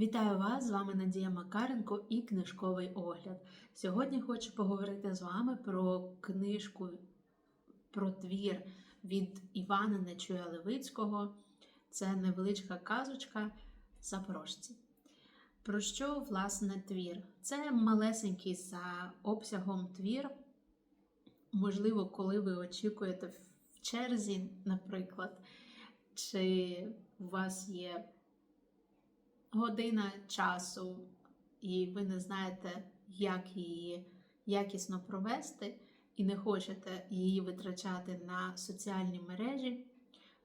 Вітаю вас! З вами Надія Макаренко і книжковий огляд. Сьогодні хочу поговорити з вами про книжку, про твір від Івана Нечуя Левицького. Це невеличка казочка Запорожці. Про що, власне, твір? Це малесенький за обсягом твір. Можливо, коли ви очікуєте в черзі, наприклад, чи у вас є година часу, і ви не знаєте, як її якісно провести, і не хочете її витрачати на соціальні мережі,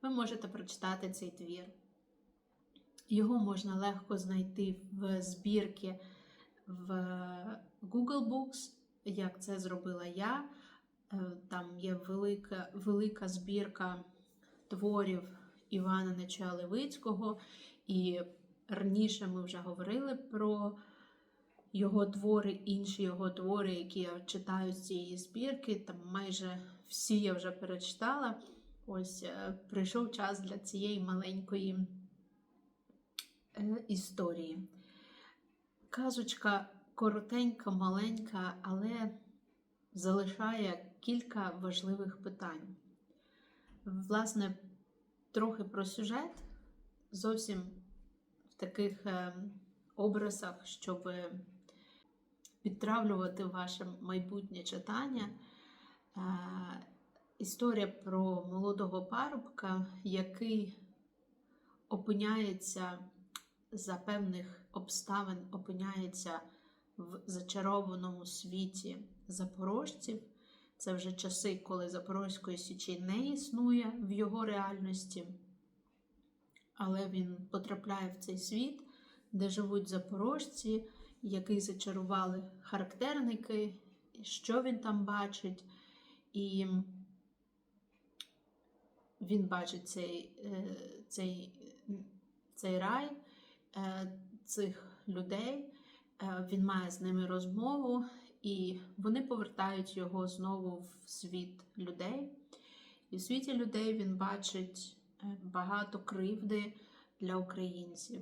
ви можете прочитати цей твір. Його можна легко знайти в збірки в Google Books, як це зробила я. Е, Там є велика, велика збірка творів Івана Нечуя Левицького, і Раніше ми вже говорили про його твори, інші його твори, які я читаю з цієї збірки. Там майже всі я вже перечитала. Ось е, прийшов час для цієї маленької е, історії. Казочка коротенька, маленька, але залишає кілька важливих питань. Власне, трохи про сюжет. Зовсім в таких е, образах, щоб підтравлювати ваше майбутнє читання. Е, історія про молодого парубка, який опиняється за певних обставин, опиняється в зачарованому світі запорожців. Це вже часи, коли Запорозької Січі не існує в його реальності але він потрапляє в цей світ, де живуть запорожці, який зачарували характерники, що він там бачить. І він бачить цей, е, цей, цей рай е, цих людей, е, він має з ними розмову, і вони повертають його знову в світ людей. І в світі людей він бачить багато кривди для українців.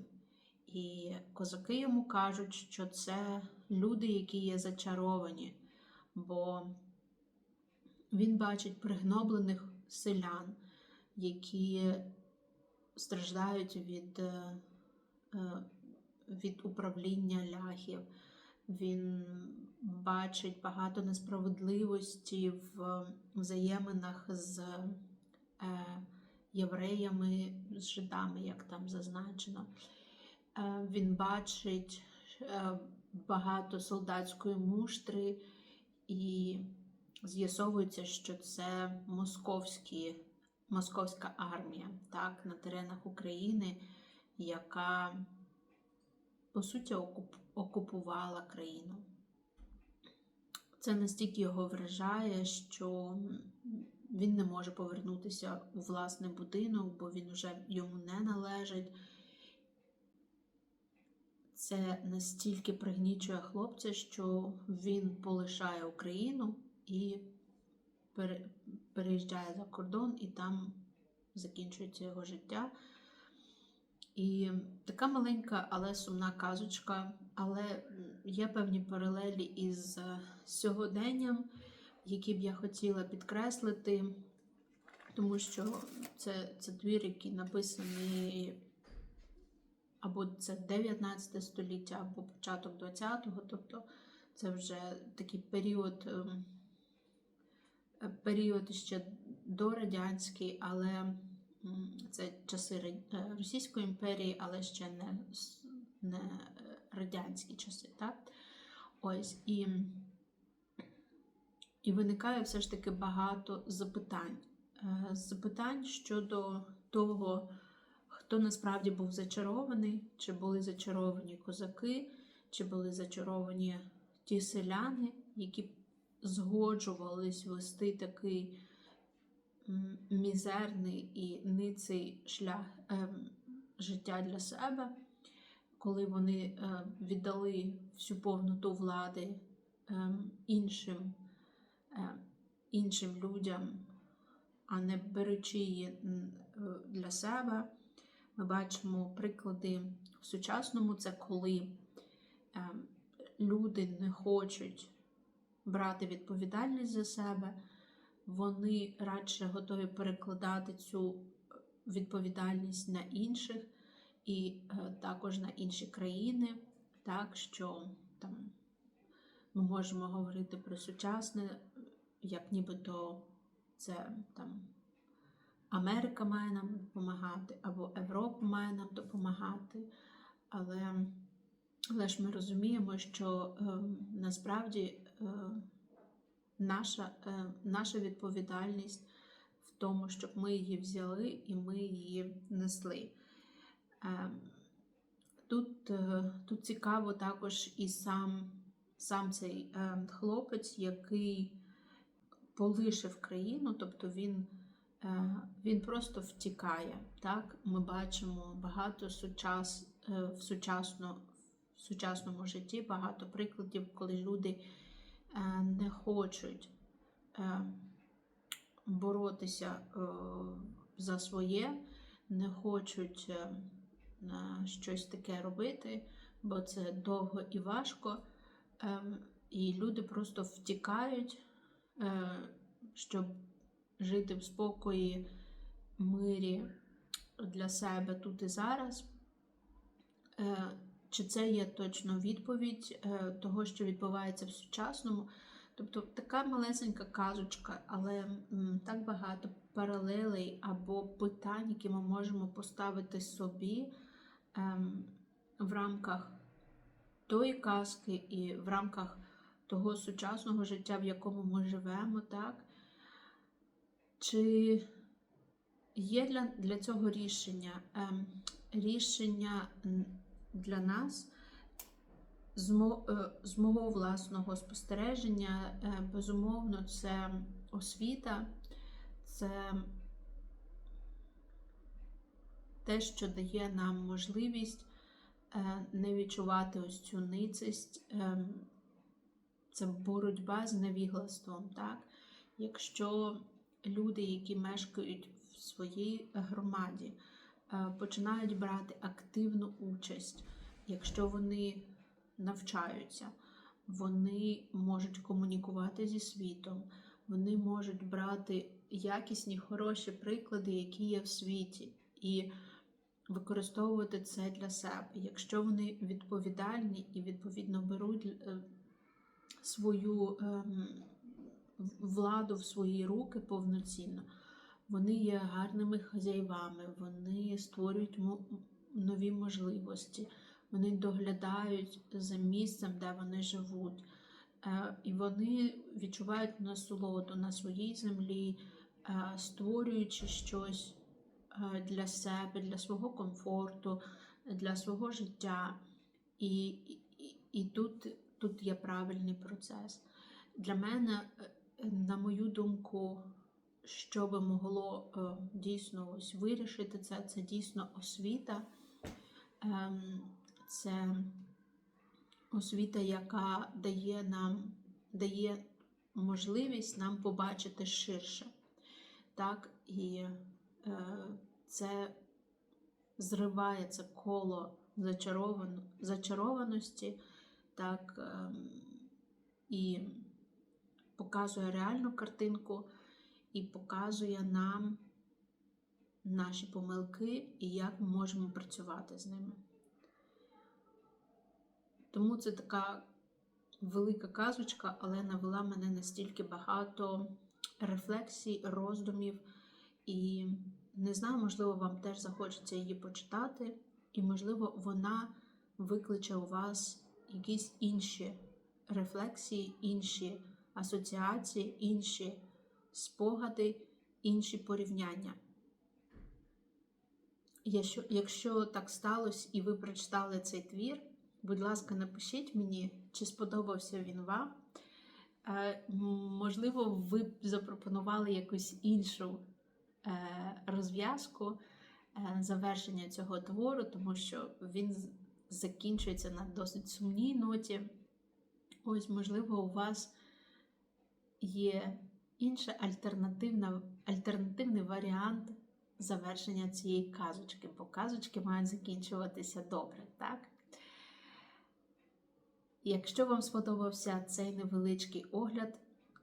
І козаки йому кажуть, що це люди, які є зачаровані, бо він бачить пригноблених селян, які страждають від, е, е, від управління ляхів. Він бачить багато несправедливості в взаєминах з е, євреями, з жидами, як там зазначено. Е, він бачить е, багато солдатської муштри, і з'ясовується, що це московські, московська армія так, на теренах України, яка, по суті, окупувала країну. Це настільки його вражає, що він не може повернутися у власний будинок, бо він вже йому не належить. Це настільки пригнічує хлопця, що він полишає Україну і переїжджає за кордон, і там закінчується його життя. І така маленька, але сумна казочка, але є певні паралелі із сьогоденням які б я хотіла підкреслити, тому що це це твір, який написаний або це 19 століття, або початок 20-го, тобто це вже такий період, ем, період ще дорадянський, але це часи е, Російської імперії, але ще не не радянські часи. так? Ось і і виникає все ж таки багато запитань. Е, запитань щодо того, хто насправді був зачарований, чи були зачаровані козаки, чи були зачаровані ті селяни, які згоджувались вести такий мізерний і ниций шлях е, життя для себе, коли вони е, віддали всю повноту влади е, іншим. Е, іншим людям, а не беручи її е, для себе. Ми бачимо приклади в сучасному це коли е, люди не хочуть брати відповідальність за себе, вони радше готові перекладати цю відповідальність на інших і також на інші країни, так що там ми можемо говорити про сучасне, як нібито це там Америка має нам допомагати, або Європа має нам допомагати. Але, але ж ми розуміємо, що е, насправді е, наша, е, наша відповідальність в тому, щоб ми її взяли і ми її несли. Е, Тут, е, тут цікаво також і сам, сам цей е, хлопець, який полишив країну, тобто він, е, він просто втікає. Так? Ми бачимо багато сучас, е, в, сучасно, в сучасному житті, багато прикладів, коли люди е, не хочуть боротися за своє, не хочуть. Щось таке робити, бо це довго і важко. Ем, І люди просто втікають, щоб жити в спокої, мирі для себе тут і зараз. Е, Чи це є точно відповідь е, того, що відбувається в сучасному? Тобто така малесенька казочка, але так багато паралелей або питань, які ми можемо поставити собі ем, в рамках тої казки і в рамках того сучасного життя, в якому ми живемо, так? Чи є для, для цього рішення? Ем, рішення для нас з, мо, е, з мого власного спостереження, е, безумовно, це освіта, це те, що дає нам можливість е, не відчувати ось цю ницість, е, це боротьба з невіглаством. Так? Якщо люди, які мешкають в своїй громаді, е, починають брати активну участь, якщо вони навчаються, вони можуть комунікувати зі світом, вони можуть брати якісні, хороші приклади, які є в світі. І використовувати це для себе. Якщо вони відповідальні і відповідно беруть е, свою ем, владу в свої руки повноцінно, вони є гарними хазяївами, вони створюють нові можливості, вони доглядають за місцем, де вони живуть. Е, і вони відчувають насолоду на своїй землі, е, створюючи щось Е, для себе, для свого комфорту, для свого життя. І і, і тут, тут є правильний процес. Для мене, е, на мою думку, що би могло е, дійсно ось вирішити це, це дійсно освіта. Ем, це освіта, яка дає нам дає можливість нам побачити ширше. Так, і це зриває це коло зачарован... зачарованості, так, ем, і показує реальну картинку, і показує нам наші помилки і як ми можемо працювати з ними. Тому це така велика казочка, але навела мене настільки багато рефлексій, роздумів і. Не знаю, можливо, вам теж захочеться її почитати, і, можливо, вона викличе у вас якісь інші рефлексії, інші асоціації, інші спогади, інші порівняння. Якщо, якщо так сталося і ви прочитали цей твір, будь ласка, напишіть мені, чи сподобався він вам. Е, можливо, ви б запропонували якусь іншу. Е, розв'язку е, завершення цього твору, тому що він закінчується на досить сумній ноті. Ось, можливо, у вас є інший альтернативний варіант завершення цієї казочки, бо казочки мають закінчуватися добре, так? Якщо вам сподобався цей невеличкий огляд,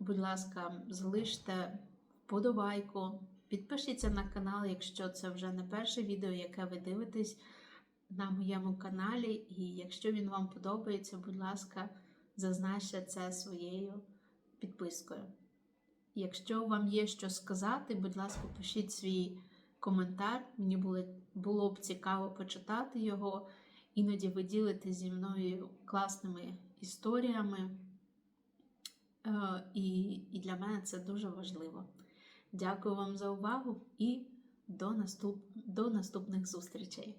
будь ласка, залиште вподобайку, підпишіться на канал, якщо це вже не перше відео, яке ви дивитесь на моєму каналі. І якщо він вам подобається, будь ласка, зазначте це своєю підпискою. Якщо вам є що сказати, будь ласка, пишіть свій коментар. Мені було, б цікаво почитати його. Іноді ви ділитесь зі мною класними історіями. Е, І, і для мене це дуже важливо. Дякую вам за увагу і до, наступ, до наступних зустрічей!